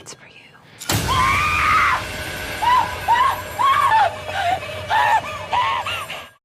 It's for you.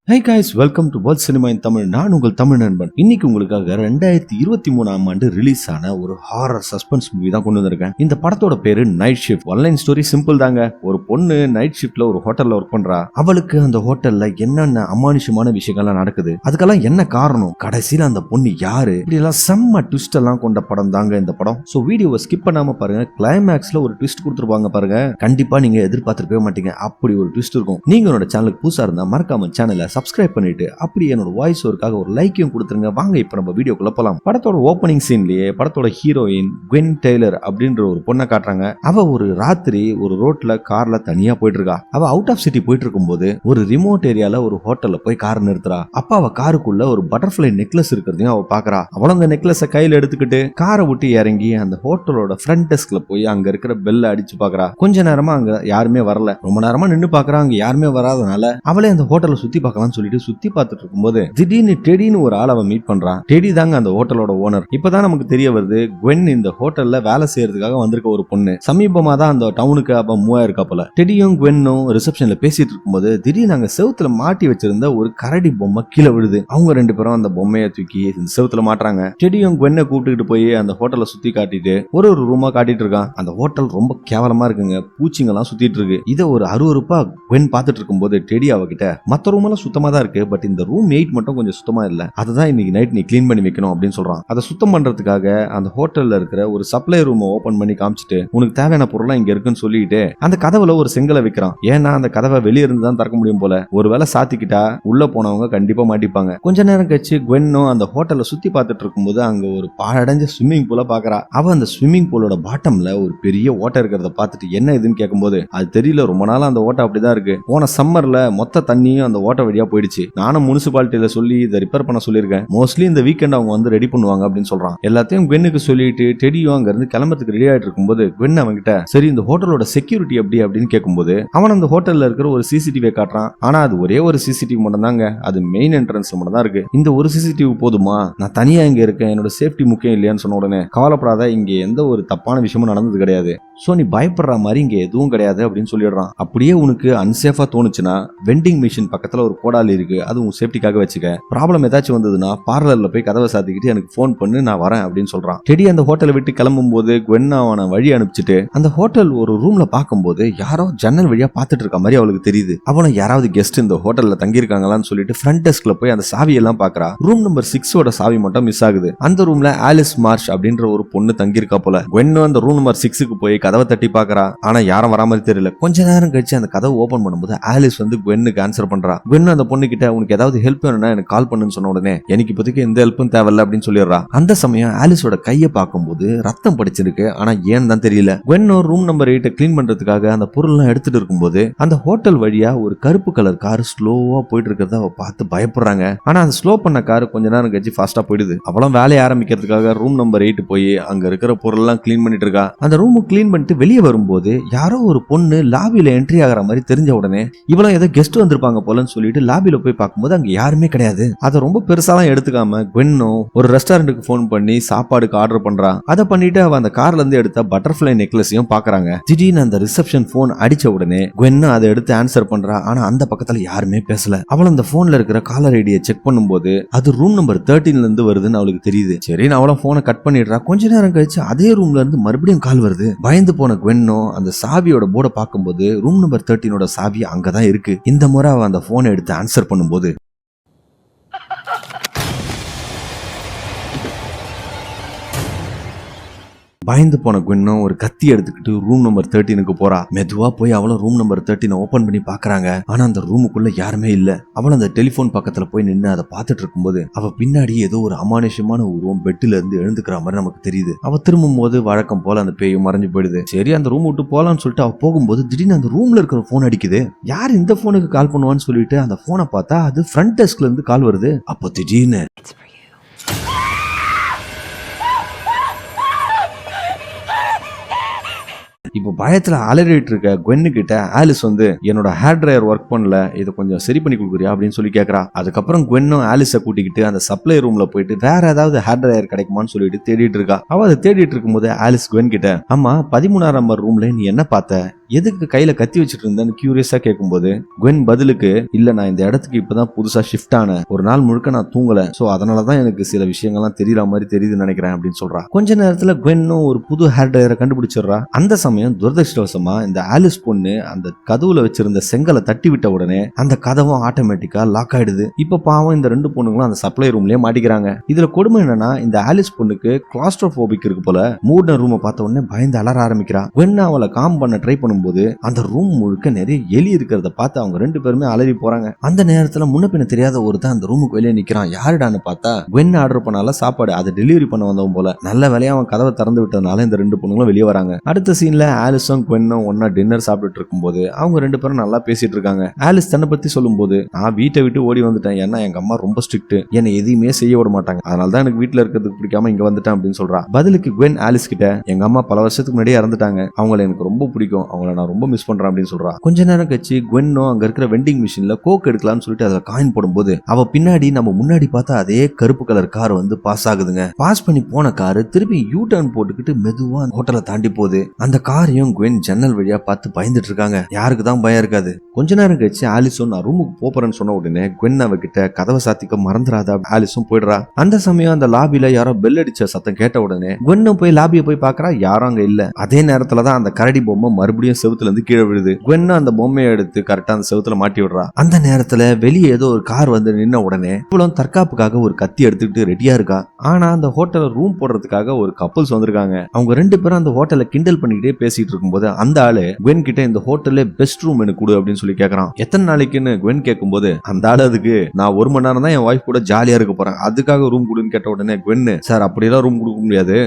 Hi guys welcome to world cinema in Tamil நான் உங்கள் தமிழ் நண்பன். இன்னைக்கு உங்களுக்காக ரெண்டாயிரத்தி இருபத்தி மூணாம் ஆண்டு ரிலீஸ் ஆன ஒரு ஹாரர் சஸ்பென்ஸ் மூவி தான் கொண்டு வந்திருக்கேன். இந்த படத்தோட பேரு night shift one line story simple தாங்க. ஒரு பொண்ணு நைட் ஷிஃப்ட்ல ஒரு ஹோட்டல்ல ஒர்க் பண்றா. அவளுக்கு அந்த ஹோட்டல்ல என்னென்ன அமானுஷமான விஷயங்கள்லாம் நடக்குது? அதுக்கெல்லாம் என்ன காரணம்? கடைசியில அந்த பொண்ணு யாரு? இப்படி எல்லாம் செம்ம ட்விஸ்ட் எல்லாம் கொண்ட படம் தாங்க இந்த படம். சோ வீடியோவை ஸ்கிப் பண்ணாம பாருங்க. கிளைமேக்ஸ்ல ஒரு ட்விஸ்ட் கொடுத்துருப்பாங்க பாருங்க. கண்டிப்பா நீங்க எதிர்பார்த்திருக்கவே மாட்டீங்க. அப்படி ஒரு ட்விஸ்ட் இருக்கும். நீங்க என்னோட சேனலுக்கு புதுசா இருந்தா மறக்காம சேனலை சப்ஸ்கிரைப் பண்ணிட்டு அப்படி என்னோட வாய்ஸ் ஒர்க்காக ஒரு லைக்கையும் கொடுத்துருங்க. வாங்க இப்போ நம்ம வீடியோக்குள்ள போலாம். படத்தோட ஓப்பனிங் சீன்லயே படத்தோட ஹீரோயின் குவென் டெய்லர் அப்படின்ற ஒரு பொண்ணை காட்டுறாங்க. அவ ஒரு ராத்திரி ஒரு ரோட்ல கார்ல தனியா போயிட்டு இருக்கா அவ அவுட் ஆஃப் சிட்டி போயிட்டு இருக்கும்போது ஒரு ரிமோட் ஏரியால ஒரு ஹோட்டல்ல போய் கார் நிறுத்துறா. அப்ப அவ காருக்குள்ள ஒரு பட்டர்ஃபிளை நெக்லஸ் இருக்கிறதையும் அவ பாக்குறா. அவளும் அந்த நெக்லஸ கையில எடுத்துக்கிட்டு காரை விட்டு இறங்கி அந்த ஹோட்டலோட ஃப்ரண்ட் டெஸ்க்ல போய் அங்க இருக்கிற பெல்ல அடிச்சு பாக்குறா. கொஞ்ச நேரமா அங்க யாருமே வரல. ரொம்ப நேரமா நின்னு பாக்குறா. அங்க யாருமே வராதனால அவளே அந்த ஹோட்டலை சுத்தி பார்க்கலாம்னு சொல்லிட்டு சுத்தி பார்த்துட்டு இருக்கும்போது திடீர்னு டெடின்னு ஒரு ஆள் அவன் மீட் பண்றான். டெடி தாங்க அந்த ஹோட்டலோட ஓனர் இப்பதான் நமக்கு தெரிய வருது குவென் இந்த ஹோட்டல்ல வேலை செய்யறதுக்காக வந்திருக்க ஒரு பொண்ணு. சமீபமா தான் அந்த டவுனுக்கு அப்ப மூவா இருக்கா போல. டெடியும் குவென்னும் ரிசப்ஷன்ல பேசிட்டு இருக்கும்போது திடீர்னு அங்க செவுத்துல மாட்டி வச்சிருந்த ஒரு கரடி பொம்மை கீழே விழுது. அவங்க ரெண்டு பேரும் அந்த பொம்மையை தூக்கி இந்த செவுத்துல மாட்டுறாங்க. டெடியும் குவென்னை கூப்பிட்டுக்கிட்டு போய் அந்த ஹோட்டலை சுத்தி காட்டிட்டு ஒரு ஒரு ரூமா காட்டிட்டு இருக்கான். அந்த ஹோட்டல் ரொம்ப கேவலமா இருக்குங்க. பூச்சிங்கெல்லாம் சுத்திட்டு இருக்கு. இதை ஒரு அருவறுப்பா குவென் பார்த்துட்டு இருக்கும்போது டெடி அவகிட்ட மத்த ரூமெல்லாம் சுத்த சுத்தமா தான் இருக்கு. பட் இந்த ரூம் எயிட் மட்டும் கொஞ்சம் சுத்தமாக இல்லை. அதை தான் இன்னைக்கு நைட் நீ க்ளீன் பண்ணி வைக்கணும் அப்படின்னு சொல்றான். அதை சுத்தம் பண்றதுக்காக அந்த ஹோட்டல்ல இருக்கிற ஒரு சப்ளை ரூமை ஓப்பன் பண்ணி காமிச்சிட்டு உனக்கு தேவையான பொருளாக இங்க இருக்குன்னு சொல்லிட்டு அந்த கதவுல ஒரு செங்கலை வைக்கிறான். ஏன்னா அந்த கதவை வெளிய இருந்து தான் திறக்க முடியும் போல. ஒருவேளை சாத்திக்கிட்டா உள்ள போனவங்க கண்டிப்பா மாட்டிப்பாங்க. கொஞ்ச நேரம் கழிச்சு குவென்னும் அந்த ஹோட்டலை சுத்தி பார்த்துட்டு இருக்கும்போது அங்க ஒரு பாழடைஞ்ச ஸ்விம்மிங் பூல பார்க்குறா. அவள் அந்த ஸ்விம்மிங் பூலோட பாட்டம்ல ஒரு பெரிய ஓட்டை இருக்கிறத பார்த்துட்டு என்ன இதுன்னு கேட்கும்போது அது தெரியல ரொம்ப நாளா அந்த ஓட்டை அப்படிதான் இருக்கு. போன சம்மர்ல மொத்த தண்ணியும் அந்த ஓட்டை வழியா போயிடுச்சு. நானும் முனிசிபாலிட்டியில சொல்லி இதை ரிப்பேர் பண்ண சொல்லியிருக்கேன். மோஸ்ட்லி இந்த வீக்கெண்ட் அவங்க வந்து ரெடி பண்ணுவாங்க அப்படின்னு சொல்றான் எல்லாத்தையும் குவென்னுக்கு சொல்லிட்டு டெடியும் அங்க இருந்து கிளம்புறதுக்கு ரெடி ஆயிட்டு இருக்கும்போது குவென் அவன்கிட்ட சரி இந்த ஹோட்டலோட செக்யூரிட்டி எப்படி? அப்படின்னு கேட்கும்போது அவன் அந்த ஹோட்டல்ல இருக்கிற ஒரு சிசிடிவி காட்டுறான். ஆனா அது ஒரே ஒரு சிசிடிவி மட்டும் தாங்க அது மெயின் என்ட்ரன்ஸ்ல மட்டும் தான் இருக்கு. இந்த ஒரு சிசிடிவி போதுமா? நான் தனியா இங்க இருக்கேன். என்னோட சேஃப்டி முக்கியம் இல்லையான்னு சொன்ன உடனே கவலைப்படாத இங்க எந்த ஒரு தப்பான விஷயமும் நடந்தது கிடையாது. சோ நீ பயப்படுற மாதிரி இங்க எதுவும் கிடையாது அப்படின்னு சொல்லிடுறான். அப்படியே உனக்கு அன்சேஃபா தோணுச்சுன்னா வெண்டிங் மிஷின் பக்கத்துல ஒரு கோடாலி இருக்கு. அதுவும் சேஃப்டிக்காக வச்சுக்க. ப்ராப்ளம் ஏதாச்சும் வந்ததுன்னா பார்லர்ல போய் கதவை சாத்திக்கிட்டு எனக்கு ஃபோன் பண்ணு நான் வரேன் அப்படின்னு சொல்றான். டெடி அந்த ஹோட்டலை விட்டு கிளம்பும் போது குவென் அவனை வழி அனுப்பிச்சிட்டு அந்த ஹோட்டல் ஒரு ரூம்ல பார்க்கும்போது யாரோ ஜன்னல் வழியா பார்த்துட்டு இருக்க மாதிரி அவளுக்கு தெரியுது. அவனை யாராவது கெஸ்ட் இந்த ஹோட்டல்ல தங்கியிருக்காங்களான்னு சொல்லிட்டு ஃப்ரண்ட் டெஸ்க்ல போய் அந்த சாவியெல்லாம் பாக்குறா ரூம் நம்பர் சிக்ஸோட சாவி மட்டும் மிஸ் ஆகுது. அந்த ரூம்ல ஆலிஸ் மார்ஷ் அப்படின்ற ஒரு பொண்ணு தங்கியிருக்கா போல. குவென்னு அந்த ரூம் நம்பர் சிக்ஸுக்கு போய் கதவை தட்டி பாக்குறா ஆனா யாரும் வரா மாதிரி தெரியல. கொஞ்ச நேரம் கழிச்சு அந்த கதவை ஓபன் பண்ணும்போது ஆலிஸ் வந்து குவென்னுக்கு ஆன்சர் பண்றா. குவென் அந்த பொண்ணு கிட்ட உனக்கு ஏதாவது ஹெல்ப் வேணும்னா எனக்கு கால் பண்ணுன்னு சொன்ன உடனே எனக்கு இப்போதைக்கு எந்த ஹெல்ப்பும் தேவையில்ல அப்படின்னு சொல்லிடுறா. அந்த சமயம் ஆலிஸோட கையை பார்க்கும்போது ரத்தம் படிச்சிருக்கு. ஆனா ஏன்னு தான் தெரியல. குவென்னோ ரூம் நம்பர் எயிட்ட கிளீன் பண்றதுக்காக அந்த பொருள்லாம் எடுத்துட்டு இருக்கும்போது அந்த ஹோட்டல் வழியா ஒரு கருப்பு கலர் கார் ஸ்லோவா போயிட்டு இருக்கிறத அவ பார்த்து பயப்படுறாங்க. ஆனா அந்த ஸ்லோ பண்ண கார் கொஞ்ச நேரம் கழிச்சு ஃபாஸ்டா போயிடுது. அவளும் வேலையை ஆரம்பிக்கிறதுக்காக ரூம் நம்பர் எயிட் போய் அங்க இருக்கிற பொருள்லாம் கிளீன் பண்ணிட்டு இருக்கா. அந்த ரூமு கிளீன் பண்ணிட்டு வெளியே வரும்போது யாரோ ஒரு பொண்ணு லாபியில என்ட்ரி ஆகிற மாதிரி தெரிஞ்ச உடனே இவளும் ஏதோ கெஸ்ட் வந்திருப்பாங்க போலன்னு சொல்லிட்டு லாபியில போய் பார்க்கும்போது அங்க யாருமே கிடையாது. அதை ரொம்ப பெருசாலாம் எடுத்துக்காம குவென்னோ ஒரு ரெஸ்டாரண்ட்டுக்கு ஃபோன் பண்ணி சாப்பாடுக்கு ஆர்டர் பண்றா. அதை பண்ணிட்டு அவ அந்த கார்ல இருந்து எடுத்த பட்டர்ஃபிளை நெக்லஸையும் பாக்குறாங்க திடீர்னு அந்த ரிசப்ஷன் போன் அடிச்ச உடனே குவென்னு அதை எடுத்து ஆன்சர் பண்றா. ஆனா அந்த பக்கத்துல யாருமே பேசல. அவள் அந்த போன்ல இருக்கிற காலர் ஐடியை செக் பண்ணும்போது அது ரூம் நம்பர் தேர்ட்டீன்ல இருந்து வருதுன்னு அவளுக்கு தெரியுது. சரி அவளும் போனை கட் பண்ணிடுறா. கொஞ்ச நேரம் கழிச்சு அதே ரூம்ல இருந்து மறுபடியும் கால் வருது. பயந்து போன குவென்னோ அந்த சாவியோட போர்டை பார்க்கும்போது ரூம் நம்பர் தேர்ட்டீனோட சாவி அங்கதான் இருக்கு. இந்த முறை அவ அந்த போனை எடுத்து ஆன்சர் பண்ணும்போது பயந்து போன குவின்னும் ஒரு கத்தி எடுத்துக்கிட்டு ரூம் நம்பர் தேர்ட்டீனுக்கு போறா. மெதுவா போய் அவளும் ரூம் நம்பர் தேர்ட்டீனை ஓபன் பண்ணி பாக்குறாங்க. ஆனா அந்த ரூமுக்குள்ள யாருமே இல்ல. அவள் அந்த டெலிபோன் பக்கத்துல போய் நின்று அதை பார்த்துட்டு இருக்கும்போது அவ பின்னாடி ஏதோ ஒரு அமானுஷமான உருவம் பெட்டில இருந்து எழுந்துக்கிற மாதிரி நமக்கு தெரியுது. அவ திரும்பும் போது வழக்கம் போல அந்த பேயும் மறைஞ்சு போயிடுது. சரி அந்த ரூம் விட்டு போலான்னு சொல்லிட்டு அவ போகும்போது திடீர்னு அந்த ரூம்ல இருக்கிற போன் அடிக்குது. யார் இந்த போனுக்கு கால் பண்ணுவான்னு சொல்லிட்டு அந்த போனை பார்த்தா அது ஃப்ரண்ட் டெஸ்க்ல இருந்து கால் வருது. அப்போ திடீர்னு இப்போ பயத்துல அலறிட்டு இருக்க குவென்னு கிட்ட ஆலிஸ் வந்து என்னோட ஹேர் ட்ரையர் ஒர்க் பண்ணல இதை கொஞ்சம் சரி பண்ணி கொடுக்குறியா? அப்படின்னு சொல்லி கேட்கறா அதுக்கப்புறம் குவென்னும் ஆலிஸை கூட்டிக்கிட்டு அந்த சப்ளை ரூம்ல போயிட்டு வேற ஏதாவது ஹேர் ட்ரையர் கிடைக்குமான்னு சொல்லிட்டு தேடிட்டு இருக்கா. அவ அதை தேடிட்டு இருக்கும்போது ஆலிஸ் குவென் கிட்ட ஆமா பதிமூணாம் நம்பர் ரூம்ல நீ என்ன பார்த்த? எதுக்கு கையில கத்தி வச்சுட்டு இருந்தேன்னு கியூரியஸா கேட்கும்போது குவென் பதிலுக்கு இல்ல நான் இந்த இடத்துக்கு இப்பதான் புதுசா ஷிஃப்ட் ஆன. ஒரு நாள் முழுக்க நான் தூங்கல. சோ அதனாலதான் எனக்கு சில விஷயங்கள்லாம் தெரியற மாதிரி தெரியுதுன்னு நினைக்கிறேன் அப்படின்னு சொல்றா. கொஞ்ச நேரத்துல குவென்னும் ஒரு புது ஹேர் ட்ரையரை கண்டுபிடிச்சிடுறா. அந்த சமயம் துரதிருஷ்டவசமா இந்த ஆலிஸ் பொண்ணு அந்த கதவுல வச்சிருந்த செங்கலை தட்டி விட்ட உடனே அந்த கதவும் ஆட்டோமேட்டிக்கா லாக் ஆயிடுது. இப்ப பாவம் இந்த ரெண்டு பொண்ணுங்களும் அந்த சப்ளை ரூம்லயே மாட்டிக்கிறாங்க. இதுல கொடுமை என்னன்னா இந்த ஆலிஸ் பொண்ணுக்கு கிளாஸ்ட்ரோபோபிக் இருக்கு போல மூடின ரூமை பார்த்த உடனே பயந்து அலற ஆரம்பிக்கிறா. குவென் அவளை காம் பண்ண ட்ரை பண்ணும்போது அந்த ரூம் முழுக்க நிறைய எலி இருக்கிறத பார்த்து அவங்க ரெண்டு பேருமே அலறி போறாங்க. அந்த நேரத்துல முன்ன பின்ன தெரியாத ஒருத்தன் அந்த ரூமுக்கு வெளியே நிக்கிறான். யாருடான்னு பார்த்தா வென் ஆர்டர் பண்ணால சாப்பாடு அதை டெலிவரி பண்ண வந்தவன் போல. நல்ல வேலையா அவன் கதவை திறந்து விட்டதுனால இந்த ரெண்டு பொண்ணுங்களும் வெளியே வராங்க. அடுத்த சீன்ல ஆலிஸும் குவென்னும் ஒன்னா டின்னர் சாப்பிட்டுட்டு இருக்கும்போது அவங்க ரெண்டு பேரும் நல்லா பேசிட்டு இருக்காங்க. ஆலிஸ் தன்னை பத்தி சொல்லும்போது நான் வீட்டை விட்டு ஓடி வந்துட்டேன். ஏன்னா எங்க அம்மா ரொம்ப ஸ்ட்ரிக்ட் என்னை எதையுமே செய்ய விட மாட்டாங்க. அதனால தான் எனக்கு வீட்டுல இருக்கிறதுக்கு பிடிக்காம இங்க வந்துட்டேன் அப்படின்னு சொல்றா. பதிலுக்கு குவென் ஆலிஸ் கிட்ட எங்க அம்மா பல வருஷத்துக்கு முன்னாடியே இறந்துட்டாங்க. அவங்கள எனக்கு ரொம்ப பிடிக்கும். அவங்க அவங்கள நான் ரொம்ப மிஸ் பண்றேன் அப்படின்னு சொல்றா. கொஞ்ச நேரம் கழிச்சு குவென்னோ அங்க இருக்கிற வெண்டிங் மிஷின்ல கோக் எடுக்கலாம்னு சொல்லிட்டு அதுல காயின் போடும்போது அவ பின்னாடி நம்ம முன்னாடி பார்த்தா அதே கருப்பு கலர் கார் வந்து பாஸ் ஆகுதுங்க. பாஸ் பண்ணி போன காரு திருப்பி யூ டர்ன் போட்டுக்கிட்டு மெதுவா ஹோட்டலை தாண்டி போகுது. அந்த காரையும் குவென் ஜன்னல் வழியா பார்த்து பயந்துட்டு இருக்காங்க. யாருக்கு தான் பயம் இருக்காது. கொஞ்ச நேரம் கழிச்சு ஆலிசோ நான் ரூமுக்கு போறேன்னு சொன்ன உடனே குவென் அவகிட்ட கதவை சாத்திக்க மறந்துடாத ஆலிஸும் போயிடுறா. அந்த சமயம் அந்த லாபில யாரோ பெல் அடிச்ச சத்தம் கேட்ட உடனே குவென்னும் போய் லாபியை போய் பாக்குறா யாரும் அங்க இல்ல. அதே நேரத்துல தான் அந்த கரடி பொம்மை மறுபடியும் செவுத்துல இருந்து கீழே விழுது. குவென்னா அந்த பொம்மையை எடுத்து கரெக்டா அந்த செவுத்துல மாட்டி விடுறா. அந்த நேரத்துல வெளியே ஏதோ ஒரு கார் வந்து நின்ன உடனே இவ்வளவு தற்காப்புக்காக ஒரு கத்தி எடுத்துக்கிட்டு ரெடியா இருக்கா. ஆனா அந்த ஹோட்டல்ல ரூம் போடுறதுக்காக ஒரு கப்பல்ஸ் வந்திருக்காங்க. அவங்க ரெண்டு பேரும் அந்த ஹோட்டலை கிண்டல் பண்ணிக்கிட்டே பேசிட்டு இருக்கும்போது அந்த ஆளு குவென் கிட்ட இந்த ஹோட்டல்ல பெஸ்ட் ரூம் எனக்கு கொடு அப்படின்னு சொல்லி கேக்குறான். எத்தனை நாளைக்குன்னு குவென் கேட்கும்போது அந்த ஆளு அதுக்கு நான் ஒரு மணி நேரம் தான் என் ஒய்ஃப் கூட ஜாலியா இருக்க போறேன். அதுக்காக ரூம் கொடுன்னு கேட்ட உடனே குவென்னு சார் அப்படியெல்லாம் ரூம் கொடுக்க முடியாது.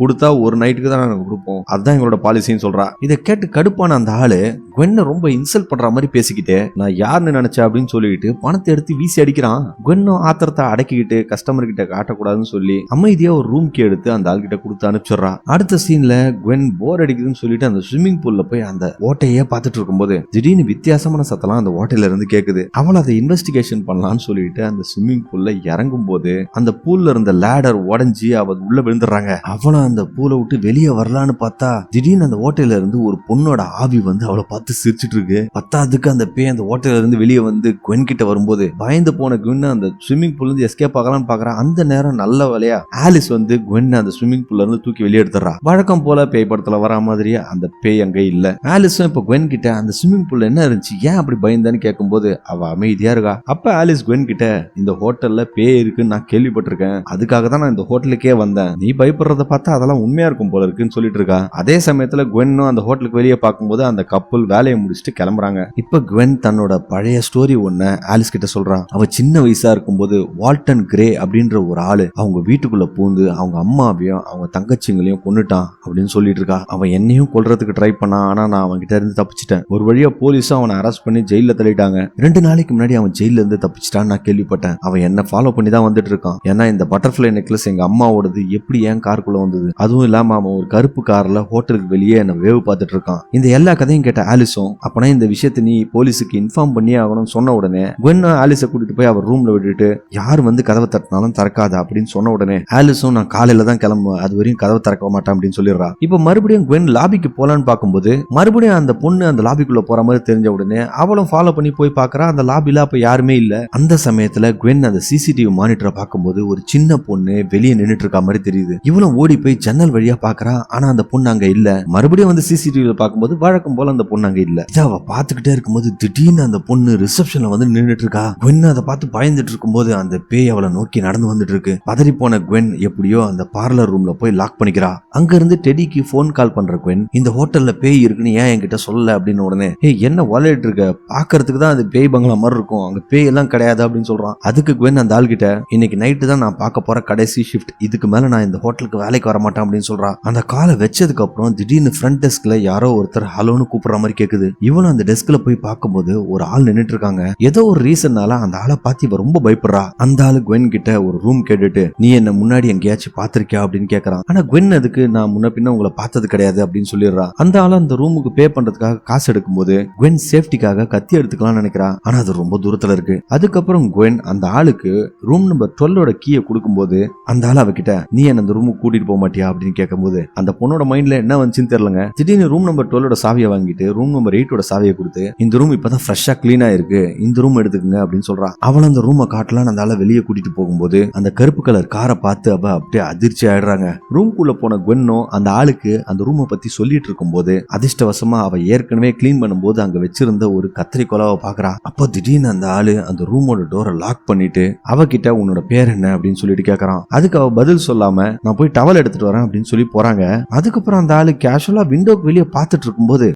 கொடுத்தா ஒரு நைட்டுக்கு தான் நாங்கள் கொடுப்போம். அதுதான் எங்களோட பாலிசின்னு சொல்றா. இதை கேட்டு கடுப்பான அந்த ஆளு குவென்ன ரொம்ப இன்சல்ட் பண்ற மாதிரி பேசிக்கிட்டே நான் யாருன்னு நினைச்சேன் அப்படின்னு சொல்லிட்டு பணத்தை எடுத்து வீசி அடிக்கிறான். குவென்னும் ஆத்திரத்தை அடக்கிக்கிட்டு கஸ்டமர் கிட்ட காட்டக்கூடாதுன்னு சொல்லி அமைதியா ஒரு ரூம் கே எடுத்து அந்த ஆள்கிட்ட கொடுத்து அனுப்பிச்சிடுறா. அடுத்த சீன்ல குவென் போர் அடிக்குதுன்னு சொல்லிட்டு அந்த ஸ்விம்மிங் பூல்ல போய் அந்த ஓட்டையே பார்த்துட்டு இருக்கும்போது திடீர்னு வித்தியாசமான சத்தம்லாம் அந்த ஓட்டையில இருந்து கேக்குது. அவள் அதை இன்வெஸ்டிகேஷன் பண்ணலாம்னு சொல்லிட்டு அந்த ஸ்விம்மிங் பூல்ல இறங்கும் போது அந்த பூல்ல இருந்த லேடர் உடஞ்சி அவள் உள்ள விழுந்துடுறாங்க. அவளும் அந்த பூலை விட்டு வெளியே வரலான்னு பார்த்தா திடீர்னு அந்த ஓட்டையில இருந்து ஒரு பொண்ணோட ஆவி வந்து அவளை பார்த்து சிரிச்சிட்டு இருக்கு. பத்தாதுக்கு அந்த பேய் அந்த ஓட்டையில இருந்து வெளியே வந்து குவென் கிட்ட வரும்போது பயந்து போன குவென் அந்த ஸ்விம்மிங் பூல்ல இருந்து எஸ்கேப் ஆகலாம்னு பாக்குறான் அந்த நேரம் நல்ல வேலையா ஆலிஸ் வந்து குவென் அந்த ஸ்விம்மிங் பூல்ல இருந்து தூக்கி வெளியே எடுத்துறா வழக்கம் போல பேய் படத்துல வரா மாதிரியே அந்த பேய் அங்க இல்ல. ஆலிஸும் இப்ப குவென் கிட்ட அந்த ஸ்விம்மிங் பூல்ல என்ன இருந்துச்சு ஏன் அப்படி பயந்தான்னு கேட்கும்போது அவ அமைதியா இருக்கா. அப்ப ஆலிஸ் குவென் கிட்ட இந்த ஹோட்டல்ல பேய் இருக்குன்னு நான் கேள்விப்பட்டிருக்கேன். அதுக்காக தான் நான் இந்த ஹோட்டலுக்கே வந்தேன். நீ பயப்படுறத பார்த்தா அதெல்லாம் உண்மையா இருக்கும் போல இருக்குன்னு சொல்லிட்டு இருக்கா. அதே சமயத்துல குவென்னும் அந்த ஹோட்டலுக்கு வெளியே பார்க்கும்போது அந்த கப்பல் வேலையை முடிச்சுட்டு கிளம்புறாங்க. இப்ப குவென் தன்னோட பழைய ஸ்டோரி ஒண்ண ஆலிஸ் கிட்ட சொல்றான். அவ சின்ன வயசா இருக்கும்போது வால்டன் கிரே அப்படின்ற ஒரு ஆளு அவங்க வீட்டுக்குள்ள பூந்து அவங்க அம்மாவையும் அவங்க தங்கச்சிங்களையும் கொன்னுட்டான் அப்படின்னு சொல்லிட்டு இருக்கா. அவன் என்னையும் கொல்றதுக்கு ட்ரை பண்ணான் ஆனா நான் அவன் கிட்ட இருந்து தப்பிச்சிட்டேன். ஒரு வழியா போலீஸும் அவனை அரெஸ்ட் பண்ணி ஜெயில தள்ளிட்டாங்க. ரெண்டு நாளைக்கு முன்னாடி அவன் ஜெயில இருந்து தப்பிச்சிட்டான்னு நான் கேள்விப்பட்டேன். அவன் என்ன ஃபாலோ பண்ணி தான் வந்துட்டு இருக்கான். ஏன்னா இந்த பட்டர்ஃபிளை நெக்லஸ் எங்க அம்மாவோடது எப்படி ஏன் காருக்குள்ள வந்தது அதுவும் இல்லாம அவன் ஒரு கருப்பு கார்ல ஹோட்டலுக்கு வெளியே என்ன வேவு பார்த்துட்டு இருக்கான். இந்த எல்லா கதையும் கேட்ட ஆலிஸும் அப்பனா இந்த விஷயத்தை நீ போலீஸுக்கு இன்ஃபார்ம் பண்ணியே ஆகணும்னு சொன்ன உடனே குவென் ஆலிஸை கூட்டிட்டு போய் அவர் ரூம்ல விட்டுட்டு யார் வந்து கதவை தட்டினாலும் திறக்காத அப்படின்னு சொன்ன உடனே ஆலிஸும் நான் காலையில தான் கிளம்புவேன். அது வரையும் கதவை திறக்க மாட்டேன் அப்படின்னு சொல்லிடுறா. இப்ப மறுபடியும் குவென் லாபிக்கு போலான்னு பார்க்கும்போது மறுபடியும் அந்த பொண்ணு அந்த லாபிக்குள்ள போற மாதிரி தெரிஞ்ச உடனே அவளும் ஃபாலோ பண்ணி போய் பார்க்கறா. அந்த லாபில அப்ப யாருமே இல்ல. அந்த சமயத்துல குவென் அந்த சிசிடிவி மானிட்டரை பார்க்கும்போது ஒரு சின்ன பொண்ணு வெளியே நின்றுட்டு இருக்க மாதிரி தெரியுது. இவளும் ஓடி போய் ஜன்னல் வழியா பாக்குறா ஆனா அந்த பொண்ணு அங்க இல்ல. மறுபடியும் வந்து சிசிடிவில பார்க்கும்போது வழக்கம் போல அந்த பொண்ணு அங்க இல்ல. இதை அவ பாத்துக்கிட்டே இருக்கும்போது திடீர்னு அந்த பொண்ணு ரிசப்ஷன்ல வந்து நின்றுட்டு இருக்கா. குவென் அதை பார்த்து பயந்துட்டு இருக்கும்போது அந்த பேய் அவளை நோக்கி நடந்து வந்துட்டு இருக்கு. பதறி போன குவென் எப்படியோ அந்த பார்லர் ரூம்ல போய் லாக் பண்ணிக்கிறா. அங்க இருந்து டெடிக்கு ஃபோன் கால் பண்ற குவென் இந்த ஹோட்டல்ல பேய் இருக்குன்னு ஏன் என்கிட்ட சொல்லல அப்படின்னு உடனே ஏய் என்ன வாலிட்டு இருக்க? பாக்குறதுக்கு தான் அது பேய் பங்களா மாதிரி இருக்கும். அங்க பேய் எல்லாம் கிடையாது அப்படின்னு சொல்றான். அதுக்கு குவென் அந்த ஆள்கிட்ட இன்னைக்கு நைட்டு தான் நான் பார்க்க போற கடைசி ஷிஃப்ட் இதுக்கு மேல நான் இந்த ஹோட்டலுக்கு வேலைக்கு வர மாட்டான் அப்படின்னு சொல்றான். அந்த காலை வச்சதுக்கு அப்புறம் திடீர்னு ஃப்ரண்ட் டெஸ்க்ல யாரோ ஒருத்தர் ஹலோன்னு கூப்பிடுற மாதிரி கேக்குது. இவனும் அந்த டெஸ்க்ல போய் பார்க்கும்போது ஒரு ஆள் நின்னுட்டு இருக்காங்க. ஏதோ ஒரு ரீசன்னால அந்த ஆளை பார்த்து இவ ரொம்ப பயப்படுறா. அந்த ஆளு குவென் கிட்ட ஒரு ரூம் கேட்டுட்டு நீ என்ன முன்னாடி எங்கேயாச்சும் பாத்திருக்கியா அப்படின்னு கேக்குறான். ஆனா குவென் அதுக்கு நான் முன்ன பின்ன உங்களை பார்த்தது கிடையாது அப்படின்னு சொல்லிடுறா. அந்த ஆளு அந்த ரூமுக்கு பே பண்றதுக்காக காசு எடுக்கும்போது குவென் சேஃப்டிக்காக கத்தி எடுத்துக்கலாம்னு நினைக்கிறான். ஆனா அது ரொம்ப தூரத்துல இருக்கு. அதுக்கப்புறம் குவென் அந்த ஆளுக்கு ரூம் நம்பர் டுவெல்லோட கீயை கொடுக்கும்போது அந்த ஆள் அவகிட்ட நீ என்ன அந்த ரூமுக்கு கூட்டிட்டு போக மாட்டியா அப்படின்னு கேட்கும்போது அந்த பொண்ணோட மைண்ட்ல என்ன வந்துச்சுன்னு தெரியலங்க. திடீர்னு ரூம் நம்பர் டுவெல்லோட சாவியை வாங்கிட்டு ரூம் நம்பர் எயிட்டோட சாவியை கொடுத்து இந்த ரூம் இப்பதான் ஃப்ரெஷ்ஷா கிளீனா இருக்கு இந்த ரூம் எடுத்துக்கங்க அப்படின்னு சொல்றா. அவள் அந்த ரூமை காட்டலாம் அந்த ஆளை வெளியே கூட்டிட்டு போகும்போது அந்த கருப்பு கலர் காரை பார்த்து அவ அப்படியே அதிர்ச்சி ஆயிடுறாங்க. ரூம்குள்ள போன குவென்னோ அந்த ஆளுக்கு அந்த ரூமை பத்தி சொல்லிட்டு இருக்கும்போது அதிர்ஷ்டவசமா அவ ஏற்கனவே கிளீன் பண்ணும்போது அங்க வச்சிருந்த ஒரு கத்திரி கொலாவை பாக்குறா அப்போ திடீர்னு அந்த ஆளு அந்த ரூமோட டோரை லாக் பண்ணிட்டு அவகிட்ட உன்னோட பேர் என்ன அப்படின்னு சொல்லிட்டு கேக்குறான். அதுக்கு அவ பதில் சொல்லாம நான் போய் டவல் எடுத்துட்டு வரேன் அப்படின்னு சொல்லி போறாங்க. அதுக்கப்புறம் அந்த ஆளு கேஷுவலா விண்டோக்கு வெளியே பார்த்துட்டு இருக்கும்போது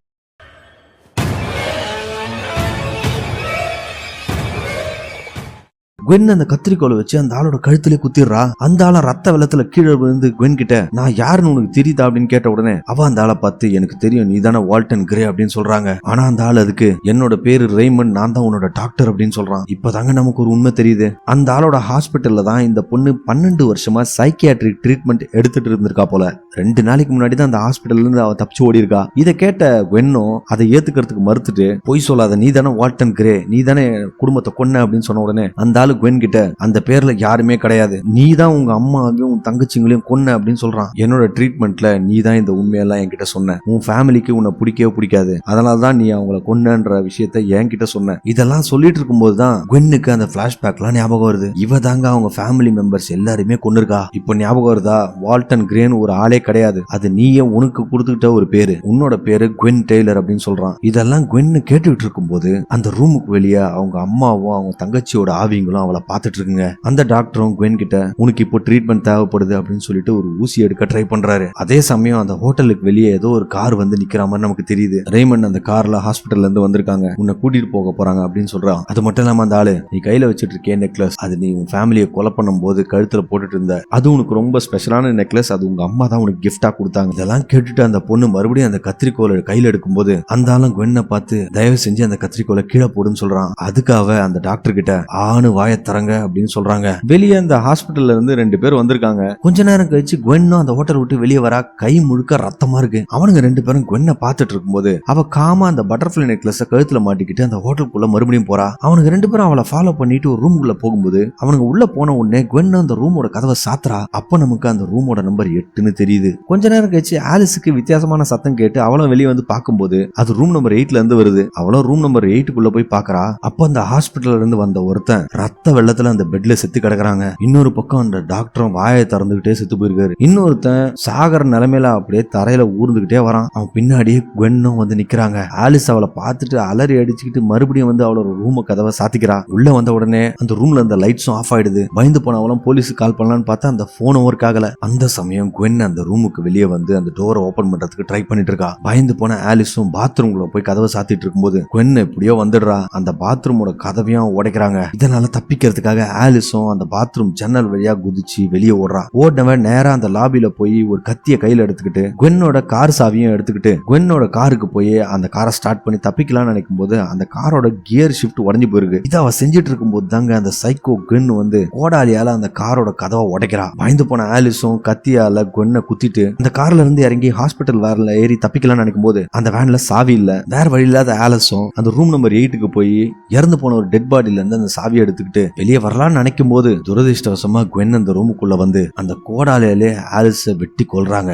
குவென் அந்த கத்திரிக்கோலை வச்சு அந்த ஆளோட கழுத்திலே குத்திடுறா. அந்த ஆள ரத்த வெள்ளத்துல கீழே விழுந்து குவென் கிட்ட நான் யாருன்னு உனக்கு தெரியுதா? அப்படின்னு கேட்ட உடனே அவ அந்த ஆளை பார்த்து எனக்கு தெரியும் நீ தானே வால்டன் கிரே அப்படின்னு சொல்றாங்க. ஆனா அந்த ஆள் அதுக்கு என்னோட பேரு ரெய்மன் நான் தான் உன்னோட டாக்டர் அப்படின்னு சொல்றான். இப்பதாங்க நமக்கு ஒரு உண்மை தெரியுது. அந்த ஆளோட ஹாஸ்பிட்டல்ல தான் இந்த பொண்ணு பன்னெண்டு வருஷமா சைக்கியாட்ரிக் ட்ரீட்மெண்ட் எடுத்துட்டு இருந்திருக்கா போல. ரெண்டு நாளைக்கு முன்னாடி தான் அந்த ஹாஸ்பிட்டல்ல இருந்து அவ தப்பிச்சு ஓடி இருக்கா இதை கேட்ட குவென்னும் அதை ஏத்துக்கிறதுக்கு மறுத்துட்டு பொய் சொல்லாத நீ தானே வால்டன் கிரே நீ தானே குடும்பத்தை கொன்ன அப்படின்னு சொன்ன உடனே அந்த ஆளு குவென் கிட்ட அந்த பேர்ல யாருமே கிடையாது. நீ தான் உங்க அம்மாவையும் உன் தங்கச்சிங்களையும் கொன்ன அப்படின்னு சொல்றான். என்னோட ட்ரீட்மெண்ட்ல நீ தான் இந்த உண்மையெல்லாம் என்கிட்ட சொன்ன. உன் ஃபேமிலிக்கு உன்னை பிடிக்கவே பிடிக்காது. அதனால தான் நீ அவங்கள கொன்னன்ற விஷயத்த என்கிட்ட சொன்ன. இதெல்லாம் சொல்லிட்டு இருக்கும்போது தான் குவென்னுக்கு அந்த பிளாஷ்பேக்லாம் ஞாபகம் வருது. இவ தாங்க அவங்க ஃபேமிலி மெம்பர்ஸ் எல்லாருமே கொன்னிருக்கா. இப்போ ஞாபகம் வருதா? வால்டன் கிரேன் ஒரு ஆளே கிடையாது. அது நீயே உனக்கு கொடுத்துக்கிட்ட ஒரு பேரு. உன்னோட பேரு குவென் டெய்லர் அப்படின்னு சொல்றான். இதெல்லாம் குவென்னு கேட்டுக்கிட்டு இருக்கும்போது அந்த ரூமுக்கு வெளியே அவங்க அம்மாவும் அவங்க தங்கச்சியோட ஆவிங்களும் அவளை பார்த்துட்டு இருக்குங்க அந்த டாக்டரும் குவென் கிட்ட உனக்கு இப்போ ட்ரீட்மெண்ட் தேவைப்படுது அப்படின்னு சொல்லிட்டு ஒரு ஊசி எடுக்க ட்ரை பண்றாரு. அதே சமயம் அந்த ஹோட்டலுக்கு வெளியே ஏதோ ஒரு கார் வந்து நிக்கிற மாதிரி நமக்கு தெரியுது. ரேமன் அந்த கார்ல ஹாஸ்பிட்டல்ல இருந்து வந்திருக்காங்க. உன்னை கூட்டிட்டு போக போறாங்க அப்படின்னு சொல்றான். அது மட்டும் இல்லாம அந்த ஆளு நீ கையில வச்சுட்டு இருக்கே நெக்லஸ் அது நீ உன் ஃபேமிலியை கொலை பண்ணும் போது கழுத்துல போட்டுட்டு இருந்த. அது உனக்கு ரொம்ப ஸ்பெஷலான நெக்லஸ் அது உங்க அம்மா தான் உனக்கு கிஃப்டா கொடுத்தாங்க. இதெல்லாம் கேட்டுட்டு அந்த பொண்ணு மறுபடியும் அந்த கத்திரிக்கோலை கையில எடுக்கும்போது அந்த ஆளும் குவென்னை பார்த்து தயவு செஞ்சு அந்த கத்திரிக்கோலை கீழே போடுன்னு சொல்றான். அதுக்காக அந்த டாக்டர் கிட்ட ஆணு வாய தரங்க அப்படின்னு சொல்றாங்க. வெளியே அந்த ஹாஸ்பிட்டல்ல இருந்து ரெண்டு பேர் வந்திருக்காங்க. கொஞ்ச நேரம் கழிச்சு குவென்னும் அந்த ஹோட்டல் விட்டு வெளியே வரா கை முழுக்க ரத்தமா இருக்கு. அவனுங்க ரெண்டு பேரும் குவென்ன பாத்துட்டு இருக்கும்போது அவ காமா அந்த பட்டர்ஃபிளை நெக்லஸ் கழுத்துல மாட்டிக்கிட்டு அந்த ஹோட்டலுக்குள்ள மறுபடியும் போறா. அவனுக்கு ரெண்டு பேரும் அவளை ஃபாலோ பண்ணிட்டு ஒரு ரூமுக்குள்ள போகும்போது அவனுங்க உள்ள போன உடனே குவென் அந்த ரூமோட கதவை சாத்துறா. அப்ப நமக்கு அந்த ரூமோட நம்பர் எட்டுன்னு தெரியுது. கொஞ்ச நேரம் கழிச்சு ஆலிஸுக்கு வித்தியாசமான சத்தம் கேட்டு அவளும் வெளியே வந்து பார்க்கும்போது அது ரூம் நம்பர் எயிட்ல இருந்து வருது. அவளும் ரூம் நம்பர் எயிட்டுக்குள்ள போய் பாக்குறா அப்ப அந்த ஹாஸ்பிட்டல்ல இருந்து வந்த ஒருத்தன் ரத்த வெள்ளத்துல அந்த பெட்ல செத்து கிடக்குறாங்க. இன்னொரு பக்கம் அந்த டாக்டரும் வாயை திறந்துகிட்டே செத்து போயிருக்காரு. இன்னொருத்தன் சாகர நிலைமையில அப்படியே தரையில ஊர்ந்துகிட்டே வரான். அவன் பின்னாடியே குவென்னும் வந்து நிக்கிறாங்க. ஆலிஸ் அவளை பார்த்துட்டு அலறி அடிச்சுக்கிட்டு மறுபடியும் வந்து அவளோட ரூம கதவை சாத்திக்கிறா. உள்ள வந்த உடனே அந்த ரூம்ல அந்த லைட்ஸும் ஆஃப் ஆயிடுது. பயந்து போனவளும் போலீஸுக்கு கால் பண்ணலான்னு பார்த்தா அந்த போனும் ஒர்க் ஆகல. அந்த சமயம் குவென் அந்த ரூமுக்கு வெளியே வந்து அந்த டோரை ஓபன் பண்றதுக்கு ட்ரை பண்ணிட்டு இருக்கா. பயந்து போன ஆலிஸும் பாத்ரூம்குள்ள போய் கதவை சாத்திட்டு இருக்கும்போது குவென் எப்படியோ வந்துடுறா. அந்த பாத்ரூமோட கதவையும் உடைக்கிறாங்க. இதனால தப்பி தப்பிக்கிறதுக்காக ஆலிஸும் அந்த பாத்ரூம் ஜன்னல் வழியா குதிச்சு வெளியே ஓடுறா. ஓடினவன் நேரா அந்த லாபியில போய் ஒரு கத்திய கையில எடுத்துக்கிட்டு குவென்னோட கார் சாவியும் எடுத்துக்கிட்டு குவென்னோட காருக்கு போய் அந்த காரை ஸ்டார்ட் பண்ணி தப்பிக்கலாம்னு நினைக்கும் போது அந்த காரோட கியர் ஷிஃப்ட் உடஞ்சு போயிருக்கு. இதை அவ செஞ்சுட்டு இருக்கும்போது தாங்க அந்த சைக்கோ குவென் வந்து கோடாலியால அந்த காரோட கதவை உடைக்கிறா. பயந்து போன ஆலிஸும் கத்தியால குவென்னை குத்திட்டு அந்த கார்ல இருந்து இறங்கி ஹாஸ்பிட்டல் வேன்ல ஏறி தப்பிக்கலாம்னு நினைக்கும் போது அந்த வேன்ல சாவி இல்ல. வேற வழி இல்லாத ஆலிஸும் அந்த ரூம் நம்பர் எயிட்டுக்கு போய் இறந்து போன ஒரு டெட் பாடியில இருந்து அந்த சாவியை எடுத்துக்கிட்டு வெளியே வரலாம்னு நினைக்கும் போது துரதிருஷ்டவசமா குவென் அந்த ரூமுக்குள்ள வந்து அந்த கோடாலையிலே ஆலிஸ வெட்டி கொள்றாங்க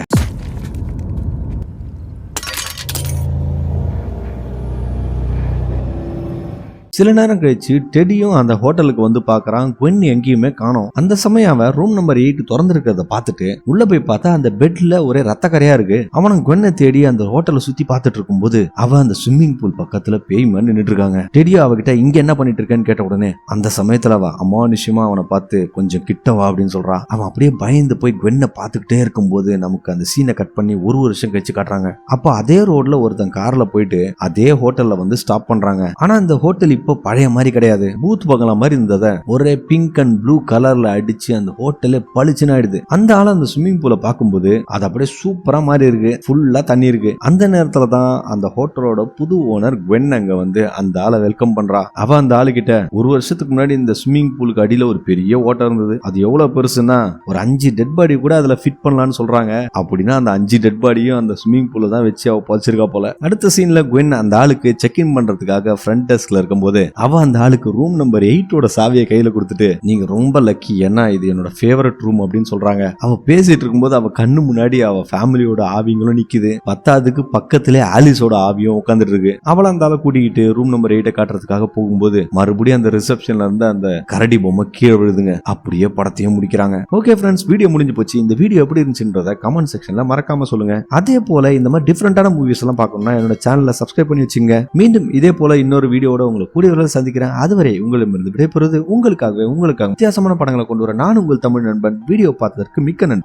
சில நேரம் கழிச்சு டெடியும் அந்த ஹோட்டலுக்கு வந்து பாக்குறான் குவென் எங்கேயுமே காணோம். அந்த சமயம் அவன் ரூம் நம்பர் எயிட் திறந்திருக்கிறத பார்த்துட்டு உள்ள போய் பார்த்தா அந்த பெட்ல ஒரே ரத்த கரையா இருக்கு. அவனும் குவென்னை தேடி அந்த ஹோட்டலை சுத்தி பார்த்துட்டு இருக்கும்போது அவன் அந்த ஸ்விம்மிங் பூல் பக்கத்துல பேய் மாதிரி நின்னுட்டு இருக்காங்க டெடியோ அவகிட்ட இங்க என்ன பண்ணிட்டு இருக்கேன்னு கேட்ட உடனே அந்த சமயத்துல அவ அமானுஷ்யமா அவனை பார்த்து கொஞ்சம் கிட்ட வா அப்படின்னு சொல்றான் அவன் அப்படியே பயந்து போய் குவென்னை பார்த்துக்கிட்டே இருக்கும்போது நமக்கு அந்த சீனை கட் பண்ணி ஒரு வருஷம் கழிச்சு காட்டுறாங்க. அப்போ அதே ரோட்ல ஒருத்தன் கார்ல போயிட்டு அதே ஹோட்டல்ல வந்து ஸ்டாப் பண்றாங்க. ஆனா இந்த ஹோட்டல் இப்போ பழைய மாதிரி கிடையாது. பூத் பங்களா மாதிரி இருந்தத ஒரே பிங்க் அண்ட் ப்ளூ கலர்ல அடிச்சு அந்த ஹோட்டலே பளிச்சுன்னு ஆயிடுது. அந்த ஆள் அந்த ஸ்விம்மிங் பூல பார்க்கும்போது அது அப்படியே சூப்பரா மாதிரி இருக்கு. ஃபுல்லா தண்ணி இருக்கு. அந்த நேரத்துல தான் அந்த ஹோட்டலோட புது ஓனர் குவென் அங்க வந்து அந்த ஆளை வெல்கம் பண்றா. அவ அந்த ஆளு கிட்ட ஒரு வருஷத்துக்கு முன்னாடி இந்த ஸ்விம்மிங் பூலுக்கு அடியில ஒரு பெரிய ஓட்டம் இருந்தது. அது எவ்வளவு பெருசுன்னா ஒரு அஞ்சு டெட் பாடி கூட அதுல ஃபிட் பண்ணலாம்னு சொல்றாங்க. அப்படின்னா அந்த அஞ்சு டெட் பாடியும் அந்த ஸ்விம்மிங் பூல தான் வச்சு அவ பதிச்சிருக்கா போல. அடுத்த சீன்ல குவென் அந்த ஆளுக்கு செக் இன் பண்றதுக்காக ஃப்ரண்ட் டெஸ்க்ல இருக்கும்போது அவ அந்த ஆளுக்கு ரூம் நம்பர் எயிட்டோட சாவியை கையில கொடுத்துட்டு நீங்க ரொம்ப லக்கி ஏன்னா இது என்னோட ஃபேவரட் ரூம் அப்படின்னு சொல்றாங்க. அவ பேசிட்டு இருக்கும்போது அவ கண்ணு முன்னாடி அவ ஃபேமிலியோட ஆவிங்களும் நிக்குது. பத்தாவதுக்கு பக்கத்திலே ஆலிஸோட ஆவியும் உட்காந்துட்டு இருக்கு. அவளை அந்த ஆளை கூட்டிக்கிட்டு ரூம் நம்பர் எயிட்ட காட்டுறதுக்காக போகும்போது மறுபடியும் அந்த ரிசப்ஷன்ல இருந்து அந்த கரடி பொம்மை கீழே விழுதுங்க. அப்படியே படத்தையும் முடிக்கிறாங்க. ஓகே ஃப்ரெண்ட்ஸ் வீடியோ முடிஞ்சு போச்சு. இந்த வீடியோ எப்படி இருந்துச்சுன்றத கமெண்ட் செக்ஷன்ல மறக்காம சொல்லுங்க. அதே போல இந்த மாதிரி டிஃப்ரெண்டான மூவிஸ் எல்லாம் பார்க்கணும்னா என்னோட சேனலை சப்ஸ்கிரைப் பண்ணி வச்சுங்க மீண்டும் இதே போல இன்னொரு வீடியோட உங்களுக்கு கூடிய சந்திக்கிறேன். அதுவரை உங்களிடமிருந்து விடைபெறுவது உங்களுக்காகவே உங்களுக்காக வித்தியாசமான படங்களை கொண்டு வர நான் உங்கள் தமிழ் நண்பன். வீடியோ பார்த்ததற்கு மிக்க நன்றி.